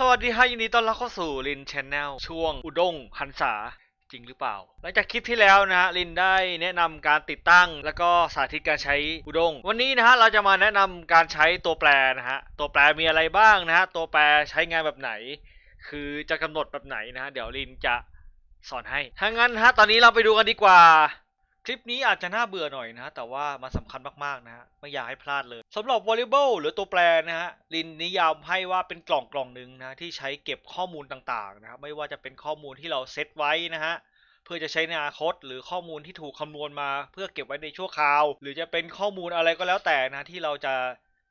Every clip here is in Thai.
สวัสดีครับยินดีต้อนรับเข้าสู่ลินชแนลช่วงอุด้งหันษาจริงหรือเปล่า หลังจากคลิปที่แล้วนะฮะลินได้แนะนำการติดตั้ง แล้วก็สาธิตการใช้อุด้งวันนี้นะฮะเราจะมาแนะนำการใช้ตัวแปรนะฮะตัวแปรมีอะไรบ้างนะฮะตัวแปรใช้งานแบบไหน คือจะกำหนดแบบไหนนะฮะเดี๋ยวลินจะ สอนให้ถ้างั้นฮะตอนนี้เราไปดูกันดีกว่า คลิปนี้อาจจะน่าเบื่อหน่อยนะฮะแต่ว่ามันสำคัญมากๆนะฮะไม่อยากให้พลาดเลยสำหรับ variable หรือตัวแปรนะฮะลินนิยามให้ว่าเป็นกล่องกล่องหนึ่งนะที่ใช้เก็บข้อมูลต่างๆนะครับไม่ว่าจะเป็นข้อมูลที่เราเซตไว้นะฮะเพื่อจะใช้ในอนาคต หรือข้อมูลที่ถูกคำนวณมา เพื่อเก็บไว้ในชั่วคราว หรือจะเป็นข้อมูลอะไรก็แล้วแต่นะที่เราจะ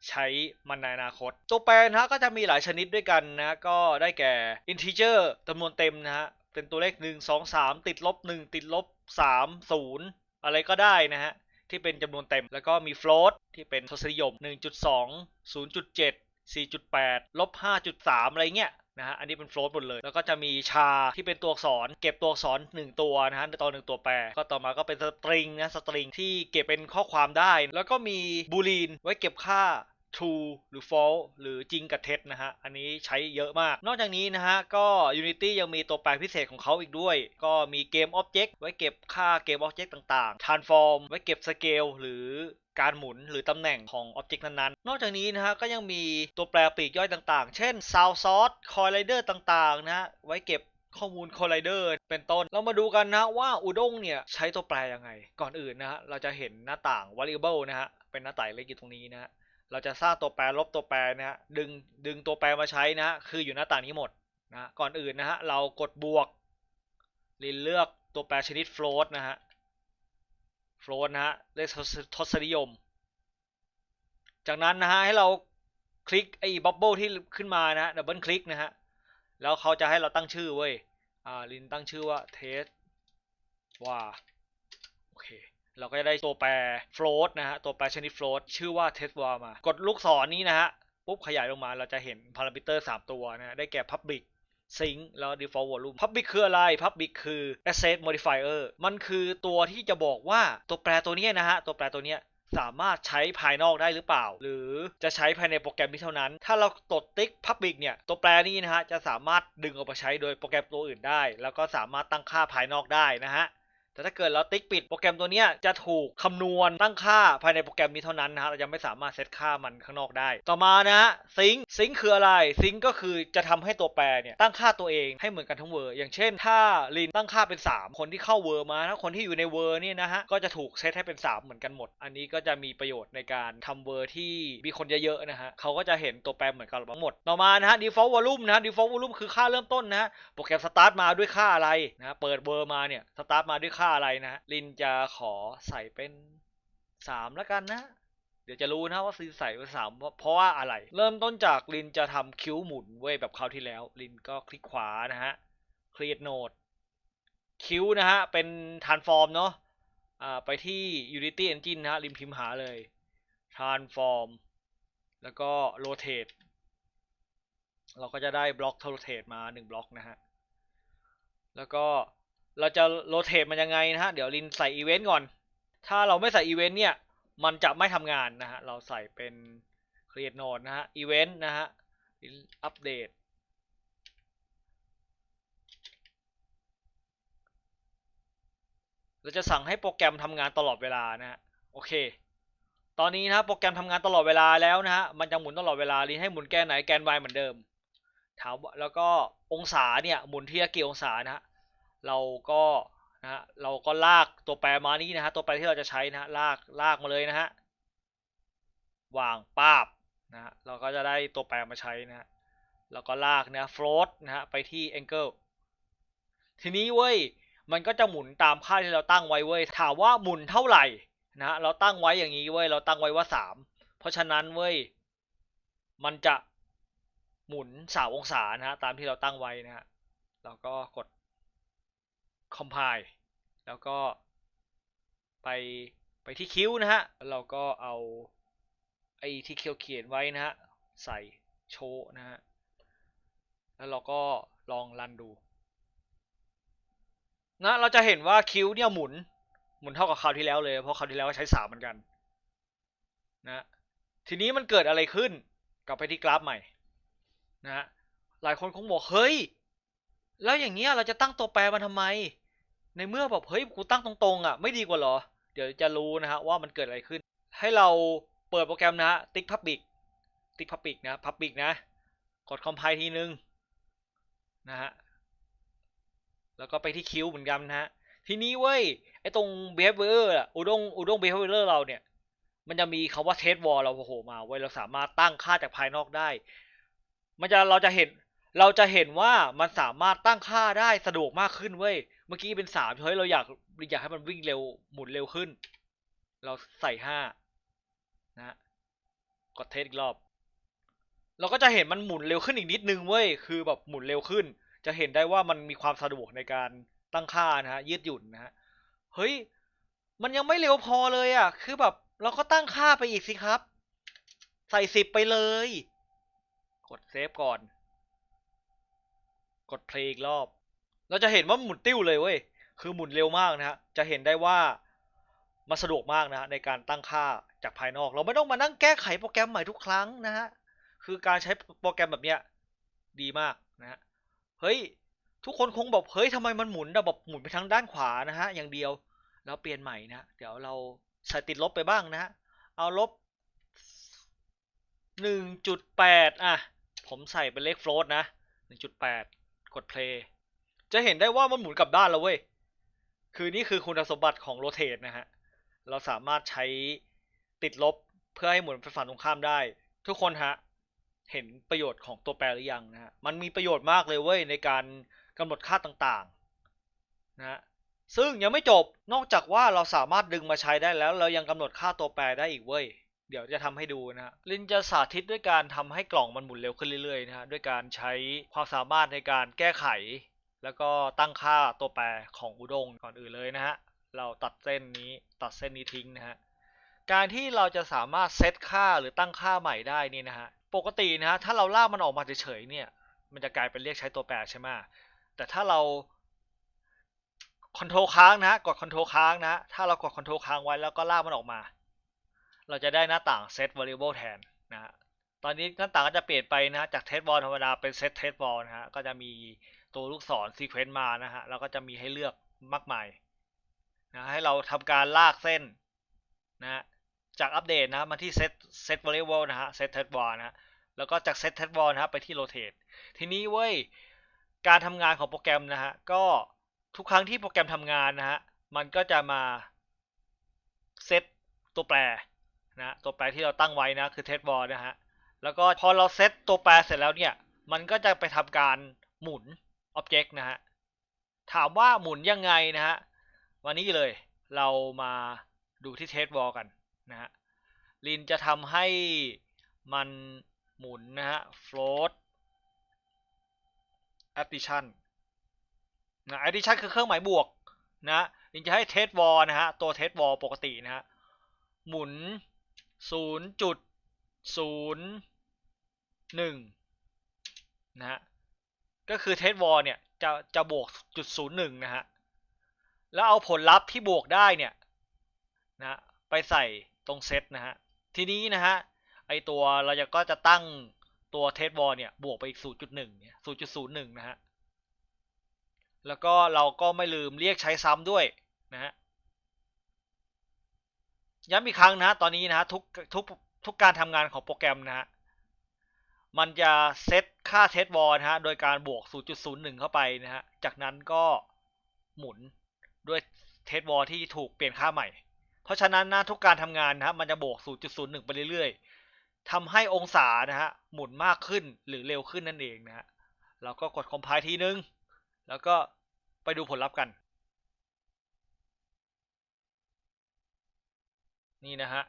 ใช้มันในอนาคต ตัวแปรนะก็จะมีหลายชนิดด้วยกันนะก็ได้แก่ integer จำนวนเต็มนะฮะ เป็นตัวเลข1 2 3ติดลบ1ติดลบ3 0อะไรก็ได้นะฮะ ที่เป็นจำนวนเต็มแล้วก็มี float ที่เป็นทศนิยม 1.2 0.7 4.8 ลบ 5.3 อะไรเงี้ยนะฮะ อันนี้เป็น float หมดเลย แล้วก็จะมีชาที่เป็นตัวอักษร เก็บตัวอักษร 1 ตัวนะฮะต่อ1ตัวแปร ก็ต่อมาก็เป็นสตริงนะ สตริงที่เก็บเป็นข้อความได้ แล้วก็มี boolean ไว้เก็บค่า true หรือ false หรือจริงกับเท็จนะฮะ อันนี้ใช้เยอะมาก นอกจากนี้นะฮะ ก็ Unity ยังมีตัวแปรพิเศษของเขาอีกด้วย ก็มีเกม Object ไว้เก็บค่าเกม Object ต่างๆ Transform ไว้เก็บ Scale หรือการหมุนหรือตำแหน่งของ Object นั้นๆ นอกจากนี้นะฮะก็ยังมีตัวแปรปลีกย่อยต่างๆ เช่น Sound Source Collider ต่างๆนะฮะไว้เก็บข้อมูล collider เป็นต้น เรามาดูกันนะว่าอุด้งเนี่ยใช้ตัวแปรยังไง ก่อนอื่นนะฮะเราจะเห็นหน้าต่าง variable นะฮะเป็นหน้าต่างเล็กอยู่ตรงนี้นะฮะ เราจะสร้างตัวแปรลบตัวแปรนะฮะดึงดึงตัวแปรมาใช้นะฮะคืออยู่หน้าต่างนี้หมดนะก่อนอื่นนะฮะเรากดบวกลินเลือกตัวแปรชนิด float นะฮะ float นะฮะเลขทศนิยม จากนั้นนะฮะให้เราคลิกไอ้บับเบิลที่ขึ้นมานะฮะดับเบิลคลิกนะฮะแล้วเขาจะให้เราตั้งชื่อเว้ยอ่าลินตั้งชื่อว่า test ว่าโอเค เราก็จะได้ตัวแปร float นะฮะตัวแปรชนิด float ชื่อว่า test var มากดลูกศรนี้นะฮะปุ๊บขยายลงมาเราจะเห็น parameter 3ตัวนะฮะได้แก่ public sync แล้ว default volume public คืออะไร public คือ asset modifier มันคือตัวที่จะบอกว่าตัวแปรตัวนี้นะฮะ ตัวแปรตัวนี้สามารถใช้ภายนอกได้หรือเปล่า หรือจะใช้ภายในโปรแกรมนี้เท่านั้น ถ้าเราตดติ๊ก public เนี่ย ตัวแปรนี้นะฮะ จะสามารถดึงออกมาใช้โดยโปรแกรมตัวอื่นได้ แล้วก็สามารถตั้งค่าภายนอกได้นะฮะ แต่ถ้าเกิดเราติ๊กปิดโปรแกรมตัวนี้จะถูกคำนวณตั้งค่าภายในโปรแกรมนี้เท่านั้นนะฮะเราจะไม่สามารถเซตค่ามันข้างนอกได้ ต่อมานะฮะซิงซิงคืออะไรซิงก็คือจะทำให้ตัวแปรเนี่ยตั้งค่าตัวเองให้เหมือนกันทั้งเวอร์ อย่างเช่น ถ้าลินตั้งค่าเป็น 3 คนที่เข้าเวอร์มาถ้าคนที่อยู่ในเวอร์นี่นะฮะก็จะถูกเซตให้เป็น 3 เหมือนกันหมด อันนี้ก็จะมีประโยชน์ในการทำเวอร์ที่มีคนเยอะๆนะฮะเขาก็จะเห็นตัวแปรเหมือนกันทั้งหมด ต่อมานะฮะ default volume นะฮะ default volume คือค่าเริ่มต้นนะโปรแกรมสตาร์ทมาด้วยค่าอะไรนะเปิดเวอร์มาเนี่ยสตาร์ทมาด้วยค่าอะไรนะ ลินจะขอใส่เป็น3แล้วกันนะ เดี๋ยวจะรู้นะว่าลินใส่เป็นสามเพราะว่าอะไร เริ่มต้นจากลินจะทำคิ้วหมุนเว้ยแบบคราวที่แล้ว ลินก็คลิกขวานะฮะ create node คิ้วนะฮะ เป็น transform เนาะอ่าไปที่ unity engine นะฮะลินพิมพ์หาเลย transform แล้วก็ rotate เราก็จะได้บล็อก rotate มา 1 บล็อกนะฮะ แล้วก็ เราจะโรเตทมันยังไงนะฮะ เดี๋ยวลินใส่อีเวนต์ก่อน ถ้าเราไม่ใส่อีเวนต์เนี่ย มันจะไม่ทำงานนะฮะ เราใส่เป็น create node นะฮะ event นะฮะอัปเดตเราจะสั่งให้โปรแกรมทำงานตลอดเวลานะฮะ โอเค ตอนนี้นะโปรแกรมทำงานตลอดเวลาแล้วนะฮะ มันจะหมุนตลอดเวลา ลินให้หมุนแกนไหนแกน y เหมือนเดิม ถามว่าแล้วก็องศาเนี่ยหมุนที่ละกี่องศานะฮะ เราก็นะฮะเราก็ลากตัวแปรมานี้นะฮะตัวแปรที่เราจะใช้นะฮะลากลากมาเลยนะฮะวางป้าบนะฮะเราก็จะได้ตัวแปรมาใช้นะฮะแล้วก็ลากนะ float นะฮะไปที่ angle ทีนี้เว้ยมันก็จะหมุนตามค่าที่เราตั้งไว้เว้ยถามว่าหมุนเท่าไหร่นะฮะเราตั้งไว้อย่างนี้เว้ยเราตั้งไว้ว่าสามเพราะฉะนั้นเว้ยมันจะหมุนสามองศานะฮะตามที่เราตั้งไว้นะฮะเราก็กด compile แล้วก็ไปไปที่คิ้วนะฮะแล้วเราก็เอาไอ้ที่เคียวเขียนไว้นะฮะ ใส่โชว์นะฮะ แล้วเราก็ลองรันดู นะ เราจะเห็นว่าคิ้วเนี่ยหมุน หมุนเท่ากับคราวที่แล้วเลย เพราะคราวที่แล้วก็ใช้สามเหมือนกัน นะ ทีนี้มันเกิดอะไรขึ้น กลับไปที่กราฟใหม่ นะฮะ หลายคนคงบอก เฮ้ย แล้วอย่างเงี้ยเราจะตั้งตัวแปรมันทำไม ในเมื่อแบบเฮ้ยกูตั้งตรงๆอะไม่ดีกว่าหรอ เดี๋ยวจะรู้นะฮะว่ามันเกิดอะไรขึ้น ให้เราเปิดโปรแกรมนะฮะติ๊กพับบิกติ๊กพับบิกนะพับบิกนะ กดคอมไพล์ทีนึงนะฮะแล้วก็ไปที่คิวเหมือนกันนะฮะทีนี้เว้ยไอ้ตรง behavior อะอุด้งอุด้ง behavior เราเนี่ย มันจะมีคาว่า test wall เราโผล่มาเว้เราสามารถตั้งค่าจากภายนอกได้ มันจะเราจะเห็นเราจะเห็นว่ามันสามารถตั้งค่าได้สะดวกมากขึ้นเว้ย เมื่อกี้เป็นสามเฮ้ยเราอยากอยากให้มันวิ่งเร็วหมุนเร็วขึ้น เราใส่ห้านะกดเทสอีกรอบ เราก็จะเห็นมันหมุนเร็วขึ้นอีกนิดนึงเว้ยคือแบบหมุนเร็วขึ้น จะเห็นได้ว่ามันมีความสะดวกในการตั้งค่านะฮะยืดหยุ่นนะฮะเฮ้ยมันยังไม่เร็วพอเลยอะ คือแบบเราก็ตั้งค่าไปอีกสิครับ ใส่สิบไปเลย กดเซฟก่อน กดเพลย์อีกรอบ เราจะเห็นว่าหมุนติ้วเลยเว้ย คือหมุนเร็วมากนะฮะ จะเห็นได้ว่ามันสะดวกมากนะฮะในการตั้งค่าจากภายนอก เราไม่ต้องมานั่งแก้ไขโปรแกรมใหม่ทุกครั้งนะฮะ คือการใช้โปรแกรมแบบเนี้ยดีมากนะฮะ เฮ้ย ทุกคนคงบอกเฮ้ยทำไมมันหมุนแบบหมุนไปทางด้านขวานะฮะอย่างเดียว แล้วเปลี่ยนใหม่นะ เดี๋ยวเราใส่ติดลบไปบ้างนะฮะ เอาลบหนึ่งจุดแปดอะ ผมใส่เป็นเลขโฟลตนะหนึ่งจุดแปดกดเพลย์ จะเห็นได้ว่ามันหมุนกลับด้านแล้วเว้ย คือนี่คือคุณสมบัติของโรเต e นะฮะ เราสามารถใช้ติดลบเพื่อให้หมุนไปฝั่งตรงข้ามได้ ทุกคนฮะ เห็นประโยชน์ของตัวแปรหรือยังนะฮะ มันมีประโยชน์มากเลยเว้ยในการกำหนดค่าต่างๆนะฮะซึ่งยังไม่จบ นอกจากว่าเราสามารถดึงมาใช้ได้แล้ว เรายังกำหนดค่าตัวแปรได้อีกเว้ย เดี๋ยวจะทำให้ดูนะฮะลินจะสาธิตด้วยการทำให้กล่องมันหมุนเร็วขึ้นเรื่อยๆนะฮะ ด้วยการใช้ความสามารถในการแก้ไข แล้วก็ตั้งค่าตัวแปรของอุด้งก่อนอื่นเลยนะฮะ เราตัดเส้นนี้ตัดเส้นนี้ทิ้งนะฮะ การที่เราจะสามารถเซตค่าหรือตั้งค่าใหม่ได้นี่นะฮะ ปกตินะฮะถ้าเราลากมันออกมาเฉยๆเนี่ย มันจะกลายเป็นเรียกใช้ตัวแปรใช่ไหมแต่ถ้าเราคอนโทรลค้างนะกดคอนโทรลค้างนะ ถ้าเรากดคอนโทรลค้างไว้แล้วก็ลากมันออกมา เราจะได้หน้าต่าง set variable แทนนะฮะ ตอนนี้หน้าต่างก็จะเปลี่ยนไปนะจาก test wall ธรรมดาเป็น set test wall นะฮะ ก็จะมี ตัวลูกศร sequence มานะฮะแล้วก็จะมีให้เลือกมากมายนะให้เราทำการลากเส้นนะจากอัปเดตนะมาที่ set set variable นะฮะ set test wall นะฮะแล้วก็จาก set test wall นะฮะไปที่ rotate ทีนี้เว้ยการทำงานของโปรแกรมนะฮะก็ทุกครั้งที่โปรแกรมทำงานนะฮะมันก็จะมาเซตตัวแปรนะตัวแปรที่เราตั้งไว้นะคือ test wall นะฮะแล้วก็พอเราเซตตัวแปรเสร็จแล้วเนี่ยมันก็จะไปทำการหมุน object นะฮะ ถามว่าหมุนยังไงนะฮะ วันนี้เลยเรามาดูที่ test wall กันนะฮะ ลินจะทำให้มันหมุนนะฮะ float addition นะ addition คือเครื่องหมายบวกนะลินจะให้ test wall นะฮะ ตัว test wall ปกตินะฮะ หมุน 0.01นะฮะ ก็คือ test wall เนี่ยจะจะบวกจุดศูนย์หนึ่งนะฮะ แล้วเอาผลลัพธ์ที่บวกได้เนี่ยนะไปใส่ตรงเซตนะฮะ ทีนี้นะฮะไอตัวเราจะก็จะตั้งตัวเทสวอลเนี่ยบวกไปอีก 0.1 เนี่ย 0.01 นะฮะ แล้วก็เราก็ไม่ลืมเรียกใช้ซ้ำด้วยนะฮะ ย้ำอีกครั้งนะ ตอนนี้นะฮะทุกทุกทุกการทำงานของโปรแกรมนะฮะ มันจะเซตค่าเทสวอลนะฮะ โดยการบวก 0.01 เข้าไปนะฮะ จากนั้นก็หมุนด้วยเทสวอลที่ถูกเปลี่ยนค่าใหม่ เพราะฉะนั้นนะทุกการทำงานนะฮะมันจะบวก 0.01 ไปเรื่อยๆทำให้องศานะฮะหมุนมากขึ้นหรือเร็วขึ้นนั่นเองนะฮะเราก็กดคอมไพล์ทีนึง แล้วก็ไปดูผลลัพธ์กัน นี่นะฮะ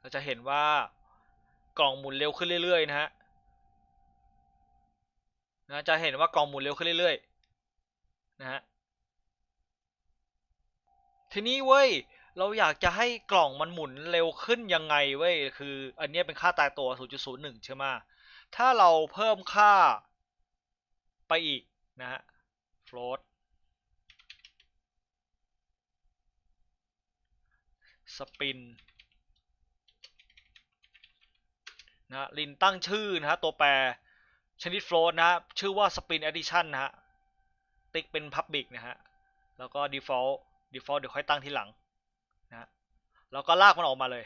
เราจะเห็นว่ากล่องหมุนเร็วขึ้นเรื่อยๆนะฮะ นะจะเห็นว่ากล่องหมุนเร็วขึ้นเรื่อยๆนะฮะทีนี้เว้ยเราอยากจะให้กล่องมันหมุนเร็วขึ้นยังไงเว้ยคือ อันนี้เป็นค่าตายตัว 0.01 ใช่ไหมถ้าเราเพิ่มค่าไปอีกนะฮะ float spin นะลินตั้งชื่อนะฮะตัวแปร ชนิดโฟลตนะฮะชื่อว่า spin addition นะฮะ ติ๊กเป็น public นะฮะ แล้วก็ default default เดี๋ยวค่อยตั้งทีหลังนะฮะแล้วก็ลากมันออกมาเลย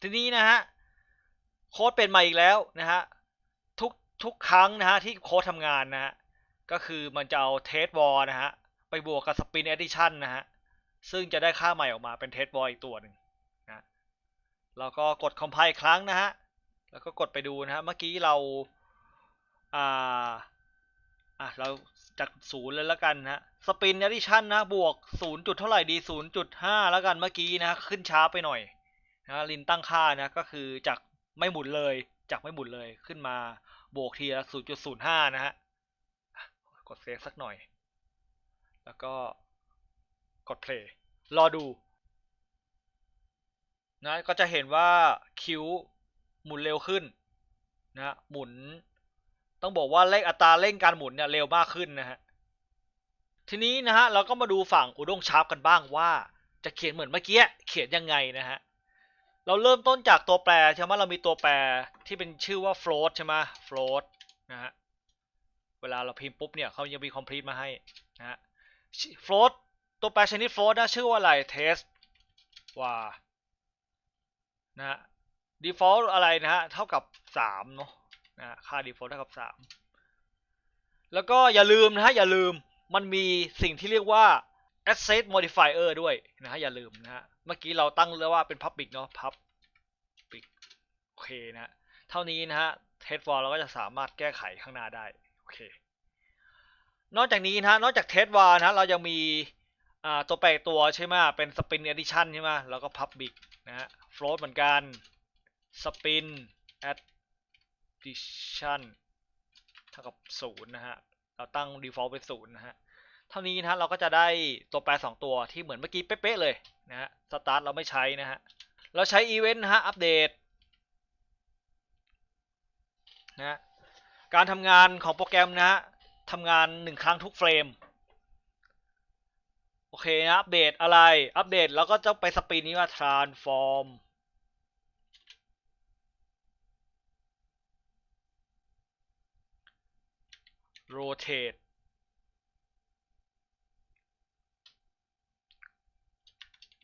ทีนี้นะฮะ โค้ดเป็นมาอีกแล้วนะฮะ ทุกทุกครั้งนะฮะ ที่โค้ดทำงานนะฮะ ก็คือมันจะเอาเทสวอลนะฮะ ไปบวกกับ spin addition นะฮะ ซึ่งจะได้ค่าใหม่ออกมาเป็นเทสวอลอีกตัวหนึ่ง แล้วก็กด compile อีกครั้งนะฮะ แล้วก็กดไปดูนะฮะ เมื่อกี้เรา อ่า อะ เราจากศูนย์เลยแล้วกันนะฮะ spin addition นะ บวกศูนย์จุดเท่าไหร่ดีศูนย์จุดห้าแล้วกันเมื่อกี้นะ ขึ้นช้าไปหน่อยนะลินตั้งค่านะ ก็คือจากไม่หมุนเลย จากไม่หมุนเลยขึ้นมาบวกทีละ0.05นะฮะอะฮะ กดเซฟสักหน่อย แล้วก็กด play รอดู นะก็จะเห็นว่าคิวหมุนเร็วขึ้นนะหมุน ต้องบอกว่าเลขอัตราเร่งการหมุนเนี่ยเร็วมากขึ้นนะฮะทีนี้นะฮะเราก็มาดูฝั่งอุด้งชาร์ปกันบ้างว่าจะเขียนเหมือนเมื่อกี้เขียนยังไงนะฮะเราเริ่มต้นจากตัวแปรใช่ไหมเรามีตัวแปรที่เป็นชื่อว่า float ใช่ไหม float นะฮะเวลาเราพิมพ์ปุ๊บเนี่ยเขายังมี complete มาให้นะฮะ float ตัวแปรชนิด float นะชื่อว่าอะไร test ว่า นะฮะ default อะไรนะฮะเท่ากับ3เนาะนะฮะค่า default เท่ากับ 3 แล้วก็อย่าลืมนะฮะอย่าลืมมันมีสิ่งที่เรียกว่า asset modifier ด้วยนะฮะอย่าลืมนะฮะเมื่อกี้เราตั้งเรียกว่าเป็น public เนาะ public โอเคนะเท่านี้นะฮะ test for เราก็จะสามารถแก้ไขข้างหน้าได้โอเคนอกจากนี้นะฮะนอกจาก test var นะฮะเรายังมี อ่าตัวแปรอีกตัวใช่ไหมเป็น spin addition ใช่ไหมแล้วก็ public นะฮะ float เหมือนกัน spin addition เท่ากับ0นะฮะเราตั้ง default เป็น0นะฮะเท่านี้นะเราก็จะได้ตัวแปร 2 ตัวที่เหมือนเมื่อกี้เป๊ะๆเลยนะฮะ start เราไม่ใช้นะฮะเราใช้ event นะฮะอัปเดตนะการทำงานของโปรแกรมนะฮะทำงาน 1 ครั้งทุกเฟรม อเคนะอัปเดตอะไร อัปเดตแล้วก็จะไปสปีนนี้ว่า transform rotate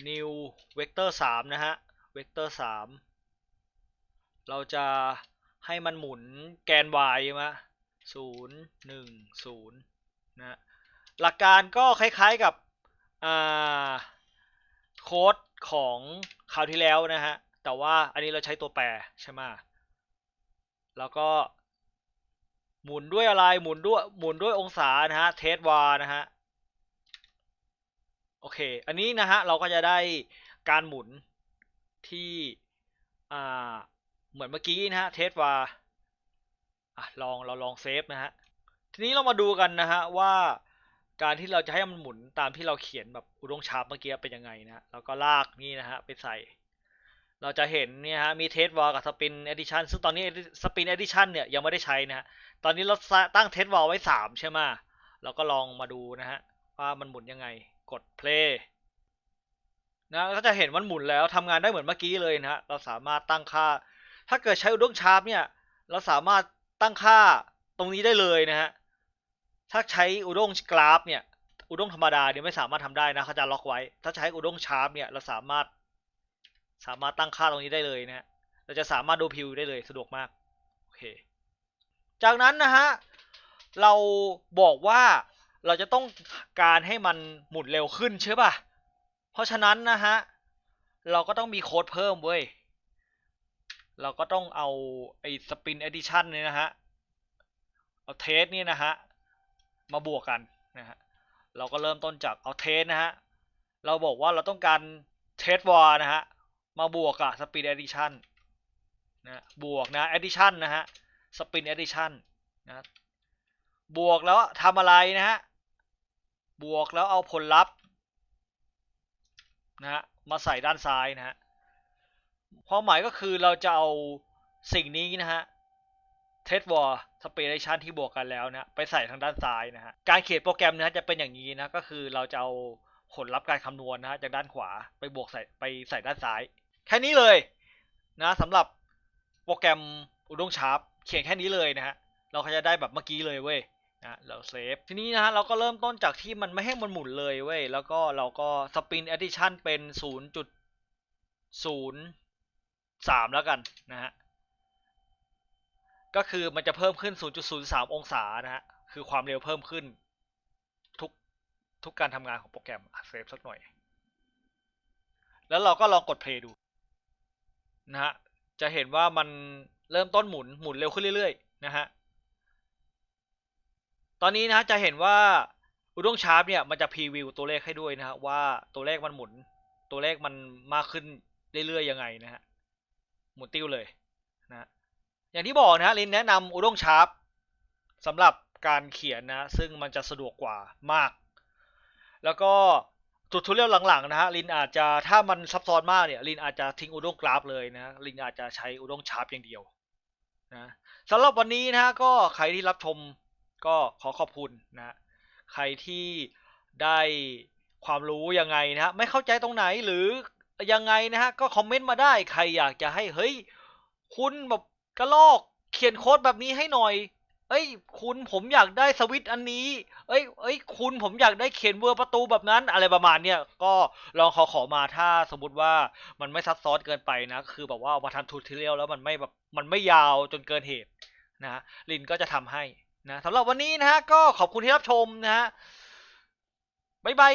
new vector 3นะฮะ vector 3เราจะให้มันหมุนแกน y มาศูนย์หนึ่งศูนย์นะหลักการก็คล้ายๆกับ โค้ดของคราวที่แล้วนะฮะ แต่ว่าอันนี้เราใช้ตัวแปรใช่ไหมแล้วก็หมุนด้วยอะไร หมุนด้วย หมุนด้วยองศานะฮะ เทสวานะฮะ โอเค อันนี้นะฮะ เราก็จะได้การหมุนที่ อ่า เหมือนเมื่อกี้นะฮะ เทสวาอะลอง เราลองเซฟนะฮะ ทีนี้เรามาดูกันนะฮะว่า การที่เราจะให้มันหมุนตามที่เราเขียนแบบอุดงชาร์ปเมื่อกี้เป็นยังไงนะแล้วก็ลากนี่นะฮะไปใส่ เราจะเห็นเนี่ยฮะมีเทสวอลกับสปินเอดิชันซึ่งตอนนี้สปินเอดิชันเนี่ยยังไม่ได้ใช้นะฮะตอนนี้เราตั้งเทสวอลไว้ 3 ใช่ไหมเราก็ลองมาดูนะฮะว่ามันหมุนยังไงกด play นะก็จะเห็นมันหมุนแล้วทำงานได้เหมือนเมื่อกี้เลยนะฮะเราสามารถตั้งค่า ถ้าเกิดใช้อุดงชาร์ปเนี่ยเราสามารถตั้งค่าตรงนี้ได้เลยนะฮะ ถ้าใช้อุด้งกราฟเนี่ยอุด้งธรรมดาเนี่ยไม่สามารถทำได้นะเขาจะล็อกไว้ ถ้าใช้อุด้งชาร์ปเนี่ยเราสามารถสามารถตั้งค่าตรงนี้ได้เลยนะฮะเราจะสามารถดูพิวได้เลยสะดวกมากโอเคจากนั้นนะฮะเราบอกว่าเราจะต้องการให้มันหมุนเร็วขึ้นใช่ป่ะเพราะฉะนั้นนะฮะเราก็ต้องมีโค้ดเพิ่มเว้ยเราก็ต้องเอาไอ้สปินเอดิชันเนี่ยนะฮะเอาเทสเนี่ยนะฮะ มาบวกกันนะฮะเราก็เริ่มต้นจากเอาเทสนะฮะเราบอกว่าเราต้องการเทสวอร์นะฮะมาบวกกับสปินเอดดิชันนะบวกนะเอดดิชันนะฮะสปินเอดดิชันนะบวกแล้วทำอะไรนะฮะบวกแล้วเอาผลลัพธ์นะฮะมาใส่ด้านซ้ายนะฮะความหมายก็คือเราจะเอาสิ่งนี้นะฮะ เทสวอร์สเปเรชันที่บวกกันแล้วนะไปใส่ทางด้านซ้ายนะฮะการเขียนโปรแกรมนะจะเป็นอย่างนี้นะก็คือเราจะเอาผลลัพธ์การคำนวณนะฮะจากด้านขวาไปบวกใส่ไปใส่ด้านซ้าย แค่นี้เลยนะสำหรับโปรแกรมอุดงชาร์ปเขียนแค่นี้เลยนะฮะเราก็จะได้แบบเมื่อกี้เลยเว้ยนะเราเซฟทีนี้นะฮะเราก็เริ่มต้นจากที่มันไม่ให้มันหมุนเลยเว้ยแล้วก็เราก็สปิน addition เป็น 0.03 แล้วกันนะฮะ ก็คือมันจะเพิ่มขึ้น 0.03 องศานะฮะ คือความเร็วเพิ่มขึ้น ทุกทุกการทำงานของโปรแกรมเซฟสักหน่อย แล้วเราก็ลองกด play ดูนะฮะ จะเห็นว่ามันเริ่มต้นหมุนหมุนเร็วขึ้นเรื่อยๆนะฮะ ตอนนี้นะจะเห็นว่าอุด้งชาร์ปเนี่ยมันจะพรีวิวตัวเลขให้ด้วยนะฮะว่าตัวเลขมันหมุนตัวเลขมันมากขึ้นเรื่อยๆยังไงนะฮะหมุนติ้วเลย อย่างที่บอกนะฮะลินแนะนำอุด้งชาร์ปสำหรับการเขียนนะ ซึ่งมันจะสะดวกกว่ามาก แล้วก็ทูทูเรียลหลังๆนะฮะลินอาจจะถ้ามันซับซ้อนมากเนี่ยลินอาจจะทิ้งอุด้งกราฟเลยนะลินอาจจะใช้อุด้งชาร์ปอย่างเดียวนะสำหรับวันนี้นะฮะก็ใครที่รับชมก็ขอขอบคุณนะฮะใครที่ได้ความรู้ยังไงนะฮะไม่เข้าใจตรงไหนหรือยังไงนะฮะก็คอมเมนต์มาได้ใครอยากจะให้เฮ้ยคุณแบบ กระลอกเขียนโค้ดแบบนี้ให้หน่อย เอ้ย คุณผมอยากได้สวิตช์อันนี้ เอ้ย เอ้ย คุณผมอยากได้เขียนเวอร์ประตูแบบนั้นอะไรประมาณเนี้ยก็ลองขอขอมาถ้าสมมติว่ามันไม่ซับซ้อนเกินไปนะ คือแบบว่าเอามาทำทูทิเรียลแล้วมันไม่แบบมันไม่ยาวจนเกินเหตุนะลินก็จะทำให้นะสำหรับวันนี้นะฮะก็ขอบคุณที่รับชมนะฮะบ๊ายบาย